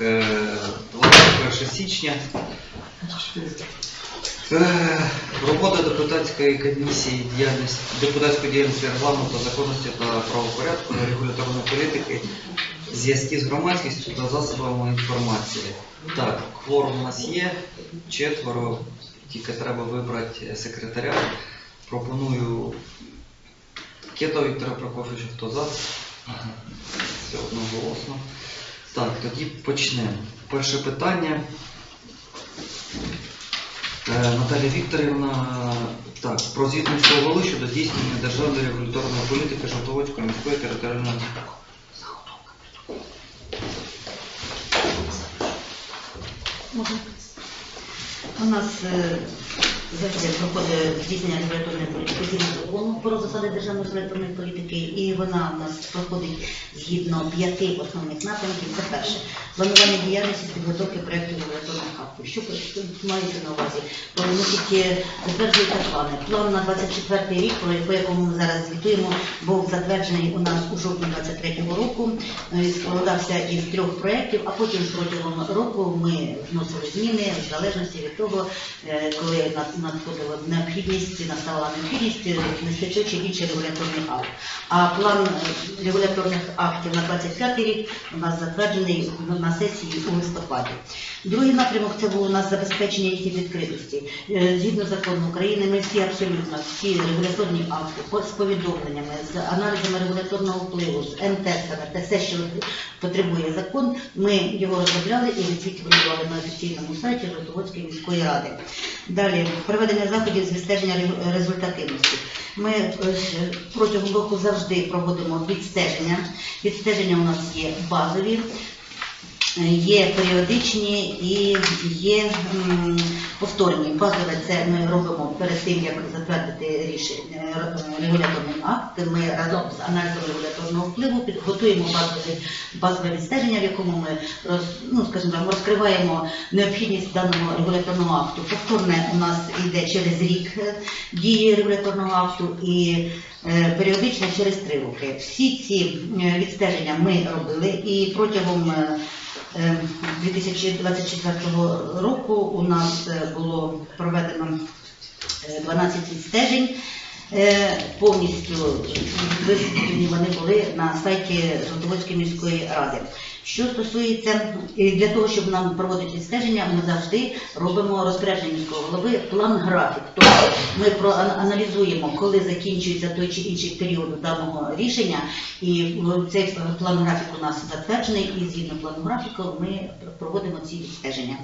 е, 21 січня. Е, Робота депутатської комісії діяльності депутатської діяльності регламенту, законності та правопорядку, регуляторної політики, зв'язки з громадськістю та засобами інформації. Так, кворум у нас є, четверо, тільки треба вибрати секретаря. Пропоную Кетова Віктора Прокофовича, хто за? Все одноголосно. Так, тоді почнемо. Перше питання. Е, Наталія Вікторівна, так, про звіт міського голови щодо здійснення державної регуляторної політики Жовтоводської міської територіальної? У нас е, завжди проходить здійснення регуляторної політики згідно закону про засади державної регуляторної політики, і вона у нас проходить згідно п'яти основних напрямків. Це перше планування діяльності з підготовки проєктів регуляторних актів. Що мається на увазі? Бо, Значить, е, затверджуються плани. План на 24 рік, по якому ми зараз звітуємо, був затверджений у нас у жовтні 23 року. Е, Складався із трьох проєктів, а потім протягом року ми вносили зміни в залежності від того, е, коли надходила необхідність, настала необхідність е, той чи інший регуляторний акт. А план регуляторних актів на 25 рік у нас затверджений на сесії у листопаді. Другий напрямок це було у нас забезпечення їх відкритості. Е, Згідно закону України, ми всі абсолютно всі регуляторні акти з повідомленнями, з аналізами регуляторного впливу, з МТСами, те все, що потребує закон, ми його розробляли і відсвітлювали на офіційному сайті Жовтоводської міської ради. Далі проведення заходів з відстеження результативності. Ми е, протягом року завжди проводимо відстеження. Відстеження у нас є базові, є періодичні і є повторні. Базове це ми робимо перед тим, як затвердити рішення е, регуляторний акт. Ми разом з аналізом регуляторного впливу підготуємо базове, базове відстеження, в якому ми роз, ну, скажімо, розкриваємо необхідність даного регуляторного акту. Повторне у нас йде через рік е, дії регуляторного акту і е, періодично через три роки. Всі ці е, відстеження ми робили і протягом е, Е, 2024 року у нас е, було проведено е, 12 відстежень. Е, Повністю висвітлені вони були на сайті Жовтоводської міської ради. Що стосується е, для того, щоб нам проводити відстеження, ми завжди робимо розпорядження міського голови план графік. Тобто ми проаналізуємо, коли закінчується той чи інший період даного рішення, і е, цей план графік у нас затверджений, і згідно плану графіку ми проводимо ці відстеження.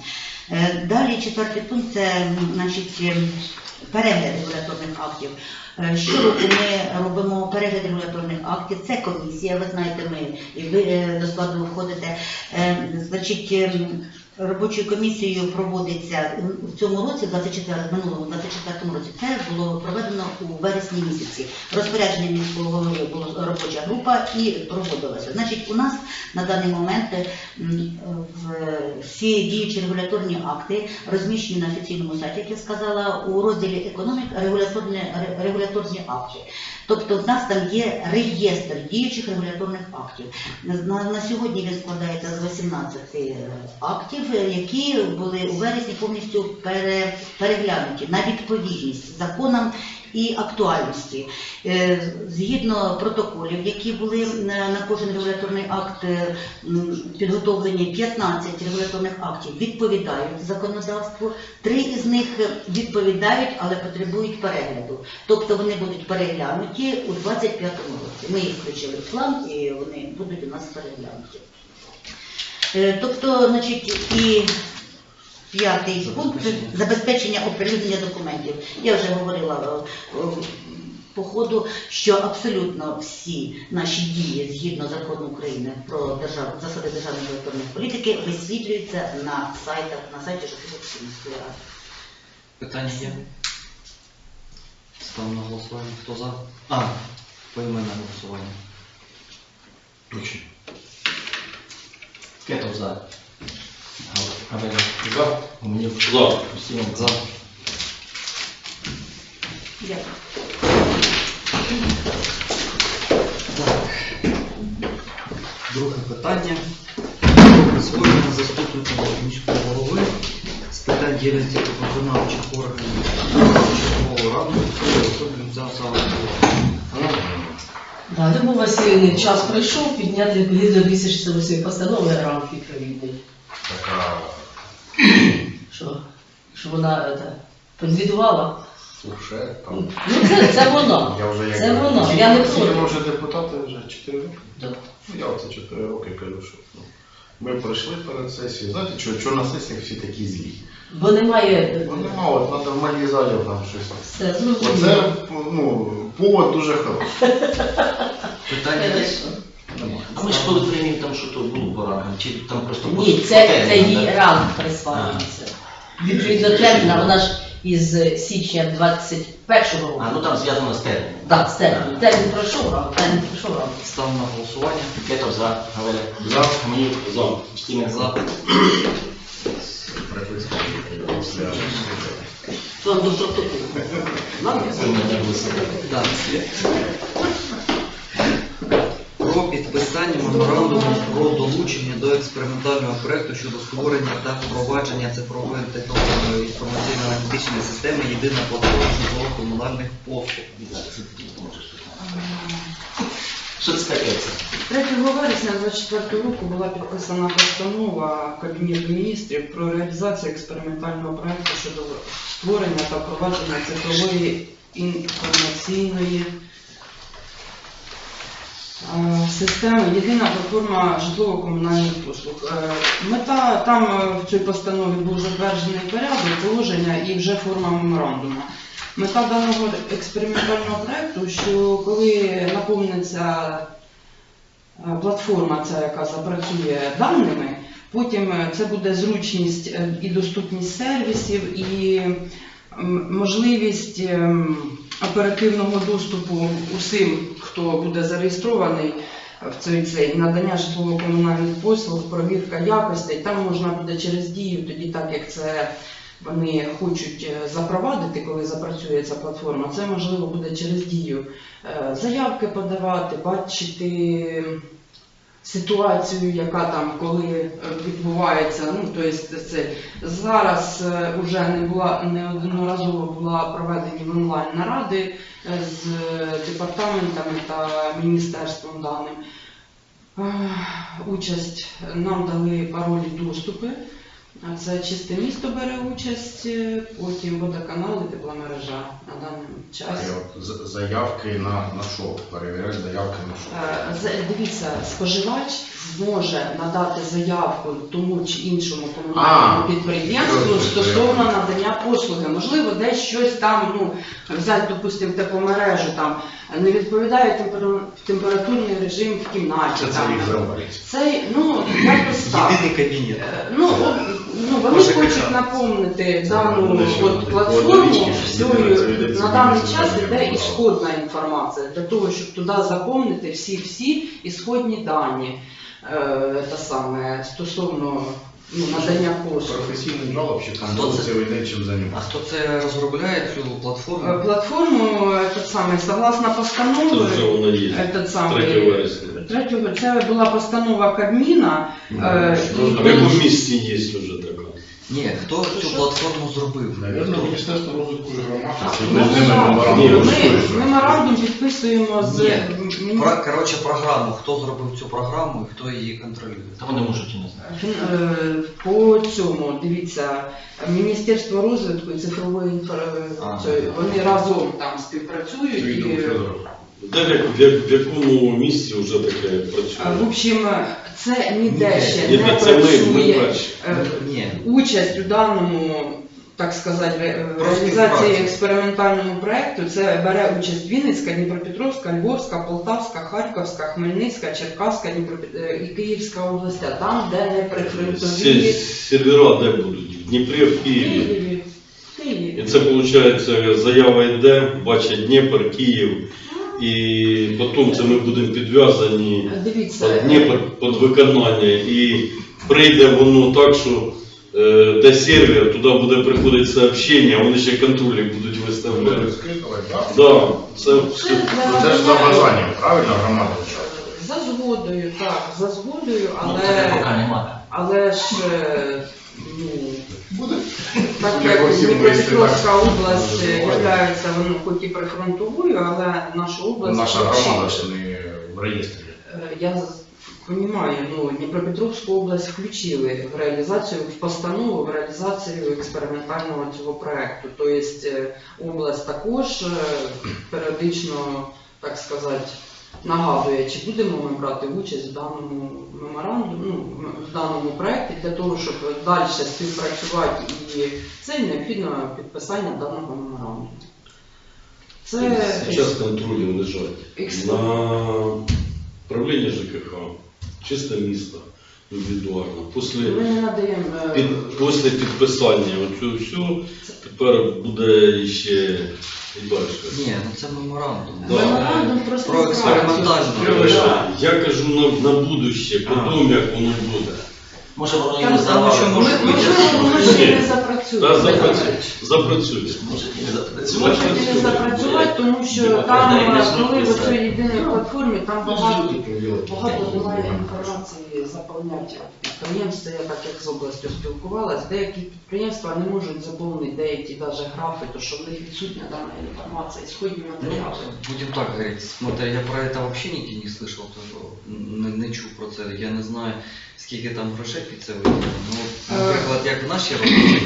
Е, Далі четвертий пункт це значить. Перегляд регуляторних актів. Е, Щороку ми робимо перегляд регуляторних актів. Це комісія, ви знаєте, ми ви е, до складу входите. Е, Значить, ем, робочою комісією проводиться в цьому році, 24, в минулому 24 році, це було проведено у вересні місяці. Розпорядження міського голови була робоча група і проводилося. Значить, у нас на даний момент е, всі діючі регуляторні акти розміщені на офіційному сайті, як я сказала, у розділі економік регуляторні, регуляторні акти. Тобто в нас там є реєстр діючих регуляторних актів. На, на сьогодні він складається з 18 е, актів, е, які були у вересні повністю пере, переглянуті на відповідність законам і актуальності. Е, Згідно протоколів, які були на, на кожен регуляторний акт е, підготовлені 15 регуляторних актів, відповідають законодавству. Три із них відповідають, але потребують перегляду. Тобто вони будуть переглянуті у 25-му році. Ми їх включили в план і вони будуть у нас переглянуті. Е, Тобто, значить, і п'ятий пункт Забезпечення. оприлюднення документів. Я вже говорила е, по ходу, що абсолютно всі наші дії згідно закону України про державу засади державної регуляторної політики висвітлюються на сайтах на сайті міської ради. Питання є? Ставимо на голосування. Хто за? А, поіменне голосування. Точно. Кетов за. Габель за. Гуменюк за. Устинов За. Дякую. Так. Друге питання. Про створення заступника міського голови з питань діяльності виконавчих органів чергового раду особливим за Да, Любов Васильівна, час прийшов підняти відповідно 268 постанови рамки відповідної. Така Що, що вона е, та, підвідувала? фуршет там. Ну це, це вона. Я вже як Це вона, я не проти. ми вже депутати вже 4 роки. Да. Ну, Я оце 4 роки кажу, що ну, ми пройшли перед сесією. Знаєте, що, що на сесіях всі такі злі? Бо немає е, Ну нема, от на нормальній залі там щось. все Оце ну, повод дуже хороший. Питання є? А ми ж коли приймемо там що то було по ранкам, чи там просто Ні, це, по це термінам, її да? ранг присваюється. Відповідно терміна, вона ж із січня 21-го року. А, ну там зв'язано з терміном. Так, з терміном. Термін пройшов ранг, термін пройшов ранг. Ставлю на голосування. Кетов за, Гаверя. За. Мені за. Стімен За. за. Приписка. Вам до протоколу. Нам Про підписання меморандуму про долучення до експериментального проєкту щодо створення та впровадження цифрової технології інформаційно-аналітичної системи єдина платформа житлово-комунальних послуг. Що це таке це? 3 вересня 2024 року була підписана постанова Кабінету міністрів про реалізацію експериментального проекту щодо створення та впровадження цифрової інформаційної е, системи Єдина платформа житлово-комунальних послуг. Е, Мета там е, в цій постанові був затверджений порядок, положення і вже форма меморандуму. Мета даного експериментального проекту, що коли наповниться е, платформа, ця, яка запрацює даними, потім е, це буде зручність е, і доступність сервісів, і можливість оперативного доступу усім, хто буде зареєстрований в цей цей надання житлово-комунальних послуг, провірка якостей. Там можна буде через дію, тоді так як це вони хочуть е, запровадити, коли запрацює ця платформа, це можливо буде через дію е, заявки подавати, бачити ситуацію, яка там коли е, відбувається. Ну тобто це зараз вже не була неодноразово була проведені онлайн наради з департаментами та міністерством даним. Участь нам дали паролі доступи. А Це чисте місто бере участь, е, потім водоканал і тепломережа на даний час. я от з- Заявки на, на що? Перевіряти заявки на що? Е, з- Дивіться, споживач зможе надати заявку тому чи іншому комунальному А, підприємству стосовно надання послуги. Можливо, десь щось там, ну, взяти, допустимо, тепломережу, там не відповідає темперу- температурний режим в кімнаті. Це це там. їх завалить. Це, ну, якось так. Єдиний кабінет. Е, Ну, от, ну вони Може, хочуть наповнити дану ще от платформу йдеться на даний час іде не ісходна інформація для того, щоб туди заповнити всі-всі ісходні дані е, та саме стосовно ну, надання послуг. Професійний жалоб, чи там Хто це? це йде чим А займатися. хто це розробляє цю Е, платформу? Платформу е, самий, согласно Це постанови, вже вона є. е, тот 3 вересня. третього, це була постанова Кабміна. е, Ну, А в якому місці є вже? Ні, хто цю платформу зробив? Навірно, Міністерство розвитку і громадськості. Ну, Ми з ними так. меморандум підписуємо. Меморандум підписуємо з Ні. Про, коротше, програму. Хто зробив цю програму і хто її контролює? Та вони можуть і не знати. Е, По цьому, дивіться, Міністерство розвитку і цифрової А. інформації, вони разом там співпрацюють. Віктор І, Федоров. Де в, як- в, як- в якому місці вже таке е, працює? в общем, це ніде ще Ні, не це ми, ми працює. перші. Е, Ні. Участь у даному, так сказати, ре- Про реалізації співпрацю. експериментальному проекту це бере участь Вінницька, Дніпропетровська, Львовська, Полтавська, Харківська, Хмельницька, Черкаська, Дніпропет... е, і Київська області, там, де не Сер- прифронтові Сервера де будуть? В Дніпрі, в в Києві. Києві. І Києві. це виходить, заява йде, бачить Дніпр, Київ. І потім це ми будемо підв'язані Дивіться, під Дніпр під виконання. І прийде воно так, що е, де сервер, туди буде приходити сообщення, вони ще контролі будуть виставляти. Так? Да, це все. Ну, Це ж за бажанням, правильно, громада? За згодою, так, за згодою, Ну, поки але. Але ж е, ну. Так як Дніпропетровська область так. е, являється воно хоч і прифронтовою, але наша область Наша громада ж не в реєстрі. Е, Я розумію, ну Дніпропетровську область включили в реалізацію в постанову в реалізацію експериментального цього проекту. Тобто область також періодично, так сказати, нагадує, чи будемо ми брати участь в даному меморандумі, ну, в даному проєкті для того, щоб далі співпрацювати і це необхідно підписання даного меморандуму. Це час контролю лежать на правління ЖКХ, чисте місто індивідуально. Після, ми не надаємо е, під, після підписання оцього всього тепер буде ще і далі. Ні, ну це меморандум. Да. меморандум просто Про не експериментальну. Я, я кажу на, на будуще, потім як воно буде. Може воно і Там не тому завалить. що може Ми- Можливо, воно ще не запрацює. Та запрацює. запрацює. Може і не. Може і не запрацювати, тому що там, е, коли в цій єдиній платформі, там багато, багато немає інформації заповняти підприємства. Я так як з областю спілкувалась, деякі підприємства не можуть заповнити деякі навіть графи, то що в них відсутня дана інформація, ісходні Ну, матеріали. будем так говорить, смотри, я про это вообще нигде не слышал, не, не чув про це. Я не знаю, скільки там грошей під це виділено. Ну, наприклад, як в нашій роботі,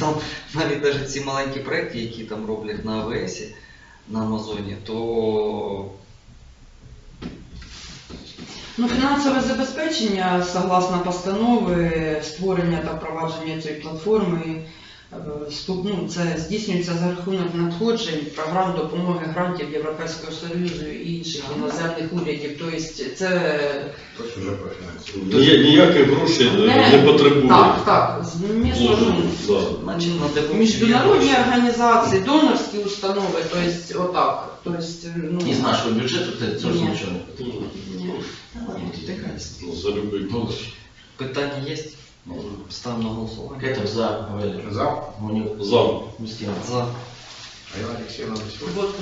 там навіть навіть ці маленькі проекти, які там роблять на АВС, на Амазоні, то Ну, фінансове забезпечення, согласно постанови, створення та впровадження цієї платформи, ну, це здійснюється за рахунок надходжень, програм допомоги грантів Європейського Союзу і інших іноземних урядів. Тобто це. Ні- Ніяких грошей не, не потребує. Так, так, з Вложено, ну, да. значить надо міжнародні організації, донорські установи, тобто отак. Тобто, ну, І з нашого бюджету це зовсім Ні. нічого не потрібно. ні. Ну, за любий кошт. Питання є? Ставимо на голосування. Кетов за Гавелі. За. Гунюк. За. Устінов. За. А я Олексій Олексійович. Вот,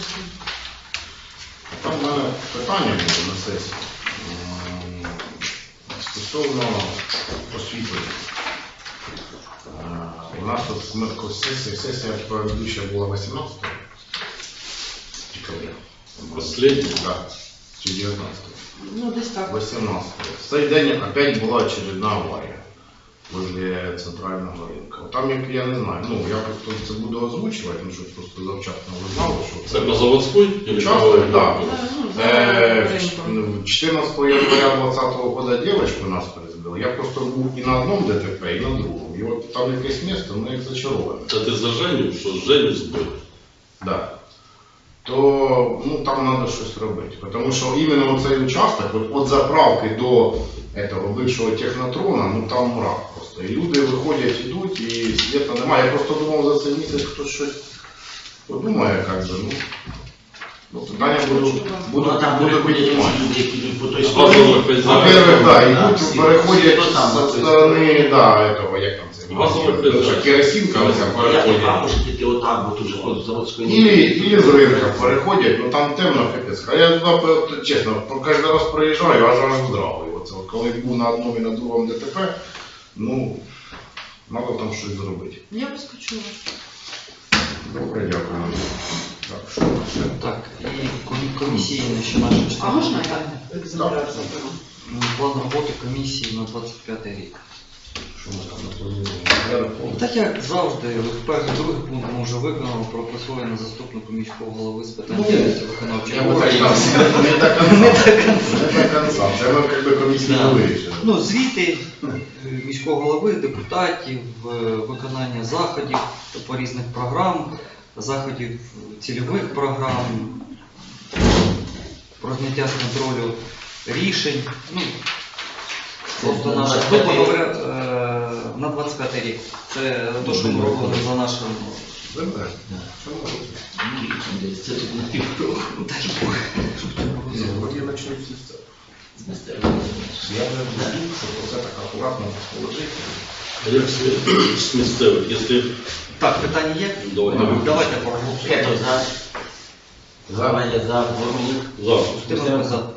Там в мене питання було на сесії. М, Стосовно освітлення. Е, У нас тут ми таку сесія, сесія предыдуща була 18 декабря. Последній. Так, чи 19 Ну, десь так. 18 В цей день опять була очередна аварія Возле центрального ринку. Там як я не знаю, ну я просто це буду озвучувати, ну щоб просто завчасно ви знали, що Це по заводській? Часто, да. Ну, Е, ринком. 14 января 2020 года девочку нас перезбили. Я просто був і на одному ДТП, і на другому. І от там якесь місце, ну як зачароване. Це ти за Женю, що Женю збив? Да То ну, там треба щось робити. Тому що іменно цей участок, от, от заправки до этого бившого технотрона, ну там мрак просто. І люди виходять, йдуть, і світа немає. Я просто думав за цей місяць хтось щось подумає, як би, ну. Ну, питання буду, буду, Ну, там буду переходять піднімати. люди, які йдуть по той Базова стороні. хазяйка. Во-первых, да, Да, идут, всі. переходять Хто там со на той сторони, да, этого, як там Базова бывша керосинка, оця Я переходять. а може тільки отак, бо тут же от заводської Ілі, ілі з ринка переходять, ну там темно капець. А я чесно, по- кожен раз проїжджаю, аж аж здравий. Оце, коли був на одному і на другому ДТП, ну, треба там щось зробити. Я розкочу. Добре, дякую. Так, що це? Так, і комі- комісійне ще наше А можна я екземпляр заберу? Ну, План роботи комісії на 25 рік. Що ми там напланували? Порядок повний. Так як завжди, в перший другий пункт ми вже виконали про присвоєння заступнику міського голови з питань Ну, діяльності виконавчого Я органу. не до конца. Не до конца. Це ми як би комісійно Да. вирішили. Ну, звіти е, міського голови, депутатів, е, виконання заходів по різних програм, заходів цільових програм, про зняття з контролю рішень. Ну, просто на наше, 25 грубо говоря, е, на 25 рік. Це те, що ми робили за нашим. Вибираємо. Да. Що ми робимо? Десь Це тут на півкроку. Дай Бог, щоб це було. Ні, от я почну всі з цього. З містерства. Я вже буду, щоб це так акуратно положити. А як з- з місцевих? Якщо Так, питання є? Давай. Давайте проголосуємо. Кетов за. За. Гавелі за. Гунюк. за. Устименко за.